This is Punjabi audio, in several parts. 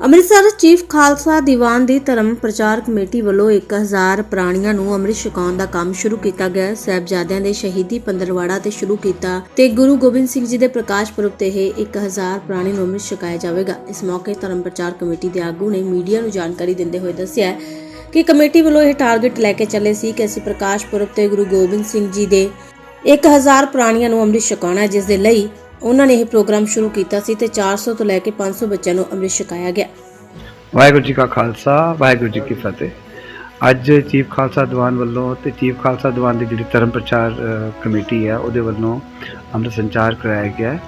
ਅੰਮ੍ਰਿਤਸਰ ਚੀਫ ਖਾਲਸਾ ਦੀਵਾਨ ਦੀ ਧਰਮ ਪ੍ਰਚਾਰ ਕਮੇਟੀ ਵੱਲੋਂ 1000 ਪ੍ਰਾਣੀਆਂ ਨੂੰ ਅੰਮ੍ਰਿਤ ਛਕਾਉਣ ਦਾ ਕੰਮ ਸ਼ੁਰੂ ਕੀਤਾ ਗਿਆ ਹੈ। ਦੇ ਸ਼ਹੀਦੀ ਪੰਦਰਵਾੜਾ ਤੇ ਸ਼ੁਰੂ ਕੀਤਾ ਤੇ ਗੁਰੂ ਗੋਬਿੰਦ ਸਿੰਘ ਜੀ ਦੇ ਪ੍ਰਕਾਸ਼ ਪੁਰਬ ਤੇ ਇਹ 1000 ਪ੍ਰਾਣੀ ਨੂੰ ਅੰਮ੍ਰਿਤ ਛਕਾਇਆ ਜਾਵੇਗਾ ਇਸ ਮੌਕੇ ਧਰਮ ਪ੍ਰਚਾਰ ਕਮੇਟੀ ਦੇ ਆਗੂ ਨੇ ਮੀਡੀਆ ਨੂੰ ਜਾਣਕਾਰੀ ਦਿੰਦੇ ਹੋਏ ਦੱਸਿਆ ਕਿ ਕਮੇਟੀ ਵੱਲੋਂ ਇਹ ਟਾਰਗੇਟ ਲੈ ਕੇ ਚੱਲੇ ਸੀ ਕਿ ਅਸੀਂ ਪ੍ਰਕਾਸ਼ ਪੁਰਬ ਤੇ ਗੁਰੂ ਗੋਬਿੰਦ ਸਿੰਘ ਜੀ ਦੇ 1000 ਪ੍ਰਾਣੀਆਂ ਨੂੰ ਅੰਮ੍ਰਿਤ ਛਕਾਉਣਾ ਜਿਸ ਦੇ ਲਈ ਉਹਨਾਂ ਨੇ ਇਹ ਪ੍ਰੋਗਰਾਮ ਸ਼ੁਰੂ ਕੀਤਾ ਸੀ ਤੇ 400 ਤੋਂ ਲੈ ਕੇ 500 ਬੱਚਿਆਂ ਨੂੰ ਅੰਮ੍ਰਿਤ ਛਕਾਇਆ ਗਿਆ। ਵਾਹਿਗੁਰੂ ਜੀ ਕਾ ਖਾਲਸਾ, ਵਾਹਿਗੁਰੂ ਜੀ ਕੀ ਫਤਿਹ। ਅੱਜ ਚੀਫ ਖਾਲਸਾ ਦੀਵਾਨ ਵੱਲੋਂ ਤੇ ਚੀਫ ਖਾਲਸਾ ਦੀਵਾਨ ਦੀ ਜਿਹੜੀ ਧਰਮ ਪ੍ਰਚਾਰ ਕਮੇਟੀ ਹੈ, ਉਹਦੇ ਵੱਲੋਂ ਅੰਮ੍ਰਿਤ ਸੰਚਾਰ ਕਰਾਇਆ ਗਿਆ ਹੈ।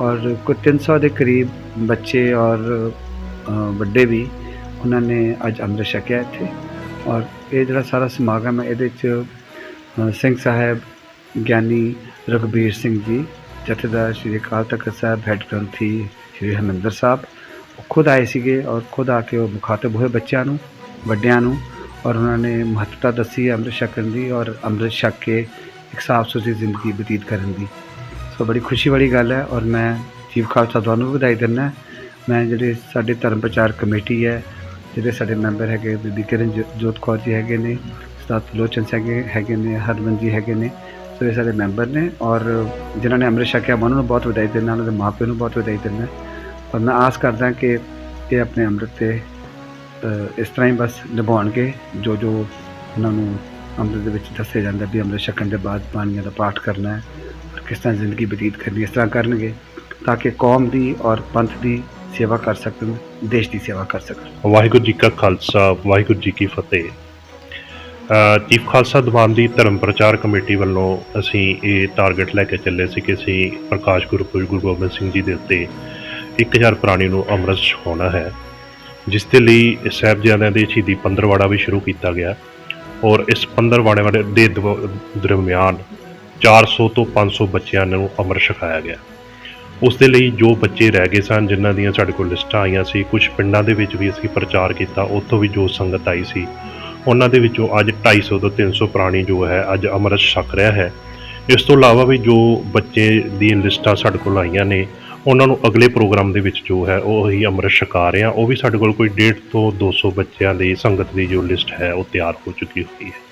ਔਰ ਕੁਝ 300 ਦੇ ਕਰੀਬ ਬੱਚੇ ਔਰ ਵੱਡੇ ਵੀ ਉਹਨਾਂ ਨੇ ਅੱਜ ਅੰਮ੍ਰਿਤ ਛਕਿਆ ਇੱਥੇ। ਔਰ ਇਹ ਜਿਹੜਾ ਸਾਰਾ ਸਮਾਗਮ ਹੈ, ਇਹਦੇ 'ਚ ਸਿੰਘ ਸਾਹਿਬ ਗਿਆਨੀ ਰਘਬੀਰ ਸਿੰਘ ਜੀ ਜਥੇਦਾਰ ਸ਼੍ਰੀ ਅਕਾਲ ਤਖਤ ਸਾਹਿਬ, ਹੈੱਡ ਗ੍ਰੰਥੀ ਸ਼੍ਰੀ ਹਰਿਮੰਦਰ ਸਾਹਿਬ, ਉਹ ਖੁਦ ਆਏ ਸੀਗੇ ਔਰ ਖੁਦ ਆ ਕੇ ਉਹ ਮੁਖਾਤਬ ਹੋਏ ਬੱਚਿਆਂ ਨੂੰ, ਵੱਡਿਆਂ ਨੂੰ ਔਰ ਉਹਨਾਂ ਨੇ ਮਹੱਤਤਾ ਦੱਸੀ ਅੰਮ੍ਰਿਤ ਛਕਣ ਦੀ ਔਰ ਅੰਮ੍ਰਿਤ ਛਕ ਕੇ ਇੱਕ ਸਾਫ਼ ਸੁਥਰੀ ਜ਼ਿੰਦਗੀ ਬਤੀਤ ਕਰਨ ਦੀ। ਸੋ ਬੜੀ ਖੁਸ਼ੀ ਵਾਲੀ ਗੱਲ ਹੈ ਔਰ ਮੈਂ ਚੀਫ ਖਾਲਸਾ ਤੁਹਾਨੂੰ ਵੀ ਵਧਾਈ ਦਿੰਦਾ ਮੈਂ ਜਿਹੜੇ ਸਾਡੇ ਧਰਮ ਪ੍ਰਚਾਰ ਕਮੇਟੀ ਹੈ, ਜਿਹੜੇ ਸਾਡੇ ਮੈਂਬਰ ਹੈਗੇ, ਬੀਬੀ ਕਿਰਨ ਜੋਤ ਕੌਰ ਜੀ ਹੈਗੇ ਨੇ ਸਤਾਤ ਲੋਚਨ ਸਿੰਘ ਹੈਗੇ ਨੇ, ਹਰਮਨ ਜੀ ਹੈਗੇ ਨੇ ਸੋ ਇਹ ਸਾਰੇ ਮੈਂਬਰ ਨੇ ਔਰ ਜਿਨ੍ਹਾਂ ਨੇ ਅੰਮ੍ਰਿਤ ਛਕਿਆ ਮੈਂ ਉਹਨਾਂ ਨੂੰ ਬਹੁਤ ਵਧਾਈ ਦਿੰਦਾ ਉਹਨਾਂ ਦੇ ਮਾਪਿਆਂ ਨੂੰ ਬਹੁਤ ਵਧਾਈ ਦਿੰਦਾ ਔਰ ਮੈਂ ਆਸ ਕਰਦਾ ਕਿ ਇਹ ਆਪਣੇ ਅੰਮ੍ਰਿਤ ਤੇ ਇਸ ਤਰ੍ਹਾਂ ਹੀ ਬਸ ਨਿਭਾਉਣਗੇ, ਜੋ ਜੋ ਉਹਨਾਂ ਨੂੰ ਅੰਮ੍ਰਿਤ ਦੇ ਵਿੱਚ ਦੱਸਿਆ ਜਾਂਦਾ ਵੀ ਅੰਮ੍ਰਿਤ ਛਕਣ ਦੇ ਬਾਅਦ ਬਾਣੀਆਂ ਦਾ ਪਾਠ ਕਰਨਾ ਹੈ ਔਰ ਕਿਸ ਤਰ੍ਹਾਂ ਜ਼ਿੰਦਗੀ ਬਤੀਤ ਕਰਨੀ ਇਸ ਤਰ੍ਹਾਂ ਕਰਨਗੇ ਤਾਂ ਕਿ ਕੌਮ ਦੀ ਔਰ ਪੰਥ ਦੀ ਸੇਵਾ ਕਰ ਸਕਣ, ਦੇਸ਼ ਦੀ ਸੇਵਾ ਕਰ ਸਕਣ। ਵਾਹਿਗੁਰੂ ਜੀ ਕਾ ਖਾਲਸਾ, ਵਾਹਿਗੁਰੂ ਜੀ ਕੀ ਫਤਿਹ। ਚੀਫ ਖਾਲਸਾ ਦੀਵਾਨ ਦੀ ਧਰਮ ਪ੍ਰਚਾਰ ਕਮੇਟੀ ਵੱਲੋਂ ਅਸੀਂ ਇਹ ਟਾਰਗੇਟ ਲੈ ਕੇ ਚੱਲੇ ਸੀ ਕਿ ਅਸੀਂ ਪ੍ਰਕਾਸ਼ ਗੁਰਪੁਰਬ ਗੁਰੂ ਗੋਬਿੰਦ ਸਿੰਘ ਜੀ ਦੇ ਉੱਤੇ 1000 ਪ੍ਰਾਣੀ ਨੂੰ ਅੰਮ੍ਰਿਤ ਛਕਾਉਣਾ ਹੈ, ਜਿਸ ਦੇ ਲਈ ਸਾਹਿਬਜ਼ਾਦਿਆਂ ਦੇ ਸ਼ਹੀਦੀ ਪੰਦਰਵਾੜਾ ਵੀ ਸ਼ੁਰੂ ਕੀਤਾ ਗਿਆ ਔਰ ਇਸ ਪੰਦਰਵਾੜੇ ਦੇ ਦਵ- ਦਰਮਿਆਨ 400 ਤੋਂ 500 ਬੱਚਿਆਂ ਨੂੰ ਅੰਮ੍ਰਿਤ ਛਕਾਇਆ ਗਿਆ। ਉਸ ਦੇ ਲਈ ਜੋ ਬੱਚੇ ਰਹਿ ਗਏ ਸਨ, ਜਿਨ੍ਹਾਂ ਦੀਆਂ ਸਾਡੇ ਕੋਲ ਲਿਸਟਾਂ ਆਈਆਂ ਸੀ ਕੁਝ ਪਿੰਡਾਂ ਦੇ ਵਿੱਚ ਵੀ ਅਸੀਂ ਪ੍ਰਚਾਰ ਕੀਤਾ, ਉੱਥੋਂ ਵੀ ਜੋ ਸੰਗਤ ਆਈ ਸੀ ਉਹਨਾਂ ਦੇ ਵਿੱਚੋਂ ਅੱਜ 250 ਤੋਂ 300 ਪ੍ਰਾਣੀ ਜੋ ਹੈ, ਅੱਜ ਅੰਮ੍ਰਿਤ ਛਕ ਰਿਹਾ ਹੈ। ਇਸ ਤੋਂ ਇਲਾਵਾ ਵੀ ਜੋ ਬੱਚੇ ਦੀ ਲਿਸਟਾਂ ਸਾਡੇ ਕੋਲ ਆਈਆਂ ਨੇ, ਉਹਨਾਂ ਨੂੰ ਅਗਲੇ ਪ੍ਰੋਗਰਾਮ ਦੇ ਵਿੱਚ ਜੋ ਹੈ, ਉਹ ਹੀ ਅੰਮ੍ਰਿਤ ਛਕਾ ਰਹੇ ਹਾਂ। ਉਹ ਵੀ ਸਾਡੇ ਕੋਲ ਕੋਈ 1.5 ਤੋਂ 200 ਬੱਚਿਆਂ ਦੀ ਸੰਗਤ ਦੀ ਜੋ ਲਿਸਟ ਹੈ, ਉਹ ਤਿਆਰ ਹੋ ਚੁੱਕੀ ਹੋਈ ਹੈ।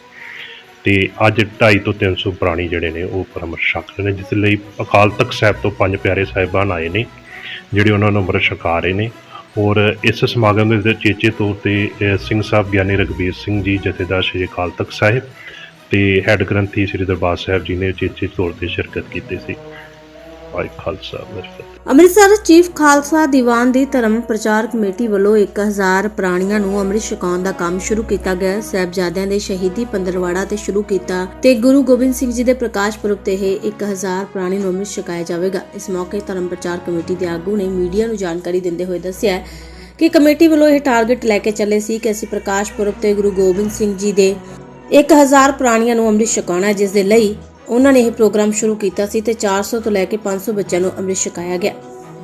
ਤੇ ਅੱਜ 250 ਤੋਂ 300 ਪ੍ਰਾਣੀ ਜਿਹੜੇ ਨੇ, ਉਹ ਉੱਪਰ ਅੰਮ੍ਰਿਤ ਛਕ ਰਹੇ ਨੇ, ਜਿਸ ਲਈ ਅਕਾਲ ਤਖਤ ਸਾਹਿਬ ਤੋਂ ਪੰਜ ਪਿਆਰੇ ਸਾਹਿਬਾਨ ਆਏ ਨੇ, ਜਿਹੜੇ ਉਹਨਾਂ ਨੂੰ ਅੰਮ੍ਰਿਤ ਛਕਾ ਰਹੇ ਨੇ। ਔਰ ਇਸ ਸਮਾਗਮ ਦੇ ਵਿੱਚ ਚੇਚੇ ਤੌਰ ਤੇ ਸਿੰਘ ਸਾਹਿਬ ਗਿਆਨੀ ਰਘਬੀਰ ਸਿੰਘ ਜੀ, ਜਥੇਦਾਰ ਸ਼੍ਰੀ ਅਕਾਲ ਤਖਤ ਸਾਹਿਬ ਤੇ ਹੈੱਡ ਗ੍ਰੰਥੀ ਸ਼੍ਰੀ ਦਰਬਾਰ ਸਾਹਿਬ ਜੀ ਨੇ ਚੇਚੇ ਤੌਰ ਤੇ ਸ਼ਿਰਕਤ ਕੀਤੀ ਸੀ। ਵਾਹਿ ਖਾਲਸਾ ਵਾਹਿ ਅੰਮ੍ਰਿਤਸਰ ਚੀਫ ਖਾਲਸਾ ਦੀਵਾਨ ਦੀ ਧਰਮ ਪ੍ਰਚਾਰ ਕਮੇਟੀ ਵੱਲੋਂ 1000 ਪ੍ਰਾਣੀਆਂ ਨੂੰ ਅੰਮ੍ਰਿਤ ਛਕਾਉਣ ਦਾ ਕੰਮ ਸ਼ੁਰੂ ਕੀਤਾ ਗਿਆ ਹੈ। ਦੇ ਸ਼ਹੀਦੀ ਪੰਦਰਵਾੜਾ ਤੇ ਸ਼ੁਰੂ ਕੀਤਾ ਤੇ ਗੁਰੂ ਗੋਬਿੰਦ ਸਿੰਘ ਜੀ ਦੇ ਪ੍ਰਕਾਸ਼ ਪੁਰਬ ਤੇ ਇਹ 1000 ਪ੍ਰਾਣੀ ਨੂੰ ਅੰਮ੍ਰਿਤ ਛਕਾਇਆ ਜਾਵੇਗਾ ਇਸ ਮੌਕੇ ਧਰਮ ਪ੍ਰਚਾਰ ਕਮੇਟੀ ਦੇ ਆਗੂ ਨੇ ਮੀਡੀਆ ਨੂੰ ਜਾਣਕਾਰੀ ਦਿੰਦੇ ਹੋਏ ਦੱਸਿਆ ਕਿ ਕਮੇਟੀ ਵੱਲੋਂ ਇਹ ਟਾਰਗੇਟ ਲੈ ਕੇ ਚੱਲੇ ਸੀ ਕਿ ਅਸੀਂ ਪ੍ਰਕਾਸ਼ ਪੁਰਬ ਤੇ ਗੁਰੂ ਗੋਬਿੰਦ ਸਿੰਘ ਜੀ ਦੇ 1000 ਪ੍ਰਾਣੀਆਂ ਨੂੰ ਅੰਮ੍ਰਿਤ ਛਕਾਉਣਾ ਜਿਸ ਦੇ ਲਈ ਉਹਨਾਂ ਨੇ ਇਹ ਪ੍ਰੋਗਰਾਮ ਸ਼ੁਰੂ ਕੀਤਾ ਸੀ ਤੇ 400 ਤੋਂ ਲੈ ਕੇ 500 ਬੱਚਿਆਂ ਨੂੰ ਅੰਮ੍ਰਿਤ ਛਕਾਇਆ ਗਿਆ।